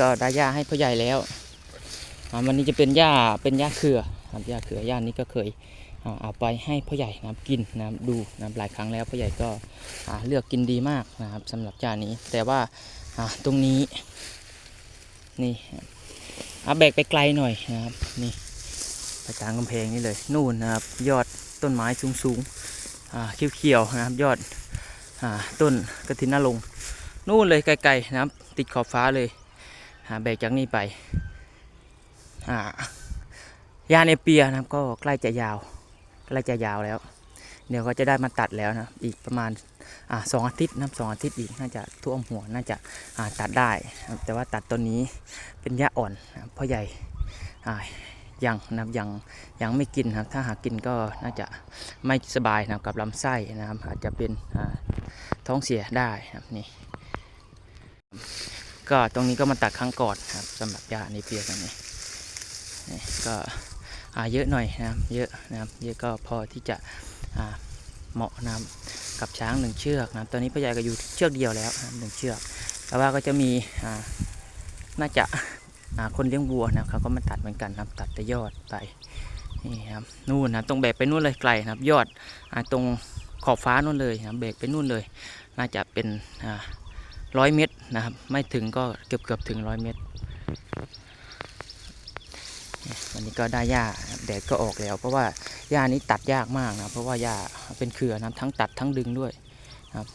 ก็ได้หญ้าให้พ่อใหญ่แล้วอ่าวันนี้จะเป็นหญ้าเป็นหญ้าเครือครับหญ้าเครือหญ้านี้ก็เคยอ่าเอาไปให้พ่อใหญ่นะครับกินนะครับดูนะครับหลายครั้งแล้วพ่อใหญ่ก็อ่าเลือกกินดีมากนะครับสำหรับหญ้านี้ แต่ว่าอ่าตรงนี้นี่เอาแบกไปไกลหน่อยนะครับนี่ไปกลางกำแพงนี่เลยนู่นนะครับยอดต้นไม้สูงๆอ่าเขียวๆนะครับยอดอ่าต้นกระถินนาลงนู่นเลยไกลๆนะครับ ติดขอบฟ้าเลย หาแบกจากนี่ไปอ่ายาเนเปียนะครับ ก็ใกล้จะยาว ใกล้จะยาวแล้ว เดี๋ยวก็จะได้มาตัดแล้วนะ อีกประมาณอสองอาทิตย์นะครับสองอาทิตย์อีกน่าจะท่วมหัวน่าจะาตัดได้ แต่ว่าตัดต้นนี้เป็นหญ้าอ่อนนะครับพ่อใหญ่ยังนะครับยังยังไม่กินครับ ถ้าหากกินก็น่าจะไม่สบายนะครับกับลำไส้นะครับอาจจะเป็นท้องเสียได้นะครับนี่ ก็ตรงนี้ก็มาตัดครั้งก่อนครับสำหรับยาในเปียกอันนี้นี่ก็อ่าเยอะหน่อยนะครับเยอะนะครับเยอะก็พอที่จะเหมาะนะกับช้างหนึ่งเชือกนะตอนนี้พ่อใหญ่ก็อยู่เชือกเดียวแล้วหนึ่งเชือก แต่ว่าก็จะมีน่าจะาคนเลี้ยงวัวนะครับเขาก็มาตัดเหมือนกันนะตัดแต่ยอดไปนี่ครับนู่นนะตรงแบกไปนู่นเลยไกลนะครับ ยอดอตรงขอบฟ้านู่นเลยนะครับแบกไปนู่นเลย น่าจะเป็นอ่า ร้อยเมตรนะครับ ไม่ถึงก็เกือบเกือบถึงร้อยเมตร วันนี้ก็ได้หญ้าแดดก็ออกแล้ว เพราะว่าหญ้านี้ตัดยากมากนะเพราะว่าหญ้าเป็นเครือนะทั้งตัดทั้งดึงด้วยนะครับ